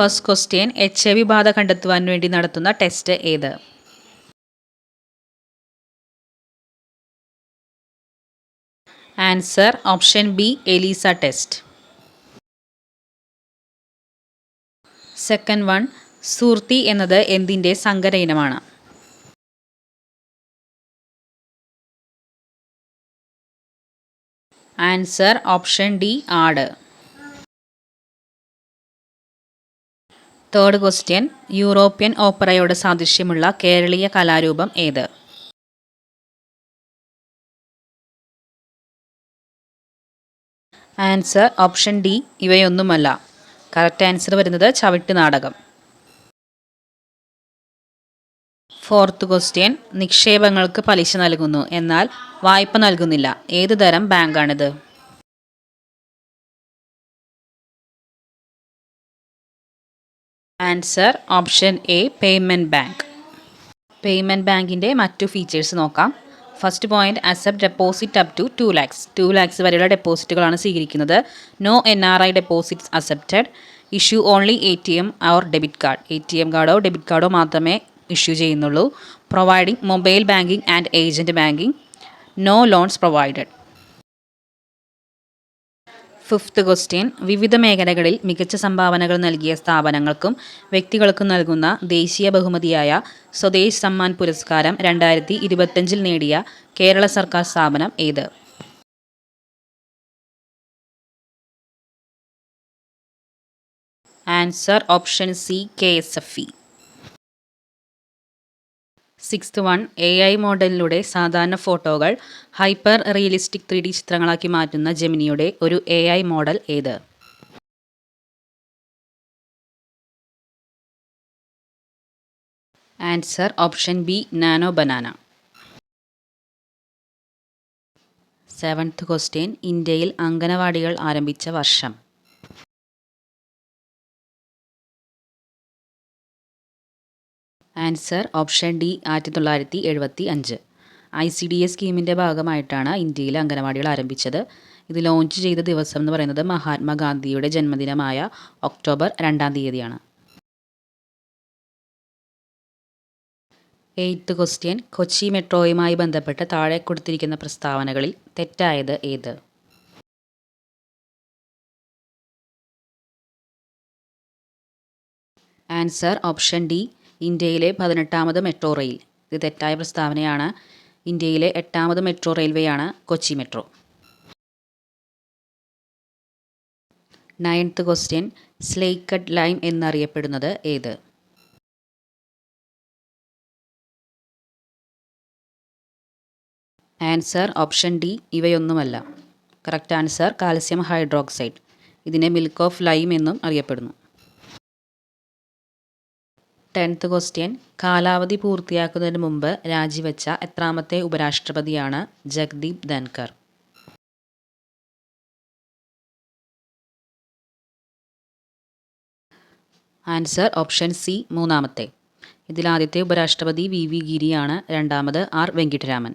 First question H I V ബാധ കണ്ടെത്തുവാൻ വേണ്ടി നടത്തുന്ന ടെസ്റ്റ് ഏത്? Answer option B ELISA test. Second one സൂർത്തി എന്നത് എന്തിന്റെ സങ്കര ഇനമാണ് ആൻസർ ഓപ്ഷൻ ഡി ആട്. തേർഡ് ക്വസ്റ്റ്യൻ യൂറോപ്യൻ ഓപ്പറയോട് സാദൃശ്യമുള്ള കേരളീയ കലാരൂപം ഏത്? ആൻസർ ഓപ്ഷൻ ഡി ഇവയൊന്നുമല്ല. കറക്റ്റ് ആൻസർ വരുന്നത് ചവിട്ട് നാടകം. ഫോർത്ത് ക്വസ്റ്റ്യൻ നിക്ഷേപങ്ങൾക്ക് പലിശ നൽകുന്നു. എന്നാൽ വായ്പ നൽകുന്നില്ല. ഏത് തരം ബാങ്കാണിത്? Answer option A payment bank. Payment ബാങ്കിന്റെ മറ്റു ഫീച്ചേഴ്സ് നോക്കാം. First point accept deposit up to two lakhs. Two lakhs വരെയുള്ള ഡെപ്പോസിറ്റുകളാണ് സ്വീകരിക്കുന്നത്. No N R I deposits accepted. Issue only A T M or debit card. A T M കാർഡോ debit കാർഡോ മാത്രമേ issue ചെയ്യുന്നുള്ളൂ. Providing mobile banking and agent banking no loans provided. Fifth question വിവിധ മേഖലകളിൽ മികച്ച സംഭാവനകൾ നൽകിയ സ്ഥാപനങ്ങൾക്കും വ്യക്തികൾക്കും നൽകുന്ന ദേശീയ ബഹുമതിയായ സ്വദേശ് സമ്മാൻ പുരസ്കാരം രണ്ടായിരത്തി ഇരുപത്തഞ്ചിൽ നേടിയ കേരള സർക്കാർ സ്ഥാപനം ഏത്? Answer option C K S F E. Sixth one A I മോഡലിലൂടെ സാധാരണ ഫോട്ടോകൾ ഹൈപ്പർ റിയലിസ്റ്റിക് ത്രീ ഡി ചിത്രങ്ങളാക്കി മാറ്റുന്ന ജെമിനിയുടെ ഒരു എ ഐ മോഡൽ ഏത്? Answer option B Nano Banana. Seventh question ഇന്ത്യയിൽ അംഗനവാടികൾ ആരംഭിച്ച വർഷം. ആൻസർ ഓപ്ഷൻ ഡി ആയിരത്തി തൊള്ളായിരത്തി എഴുപത്തി അഞ്ച് ഐ സി ഡി എസ് സ്കീമിന്റെ ഭാഗമായിട്ടാണ് ഇന്ത്യയിൽ അംഗനവാടികൾ ആരംഭിച്ചത്. ഇത് ലോഞ്ച് ചെയ്ത ദിവസം എന്ന് പറയുന്നത് മഹാത്മാഗാന്ധിയുടെ ജന്മദിനമായ ഒക്ടോബർ രണ്ടാം തീയതിയാണ്. എയ്ത്ത് ക്വസ്റ്റ്യൻ കൊച്ചി മെട്രോയുമായി ബന്ധപ്പെട്ട് താഴെ കൊടുത്തിരിക്കുന്ന പ്രസ്താവനകളിൽ തെറ്റായത് ഏത്? ആൻസർ ഓപ്ഷൻ ഡി ഇന്ത്യയിലെ പതിനെട്ടാമത് മെട്രോ റെയിൽ. ഇത് തെറ്റായ പ്രസ്താവനയാണ്. ഇന്ത്യയിലെ എട്ടാമത് metro റെയിൽവേയാണ് Kochi metro. Ninth question slaked lime എന്നറിയപ്പെടുന്നത് ഏത്? Answer option D ഇവയൊന്നുമല്ല. Correct answer calcium hydroxide. ഇതിനെ മിൽക്ക് ഓഫ് ലൈം എന്നും അറിയപ്പെടുന്നു. ടെൻത്ത് ക്വസ്റ്റ്യൻ കാലാവധി പൂർത്തിയാക്കുന്നതിന് മുമ്പ് രാജിവെച്ച എത്രാമത്തെ ഉപരാഷ്ട്രപതിയാണ് Jagdeep Dhankhar answer option C മൂന്നാമത്തെ. ഇതിലാദ്യത്തെ ഉപരാഷ്ട്രപതി വി വി ഗിരിയാണ് രണ്ടാമത് ആർ വെങ്കിട്ടരാമൻ.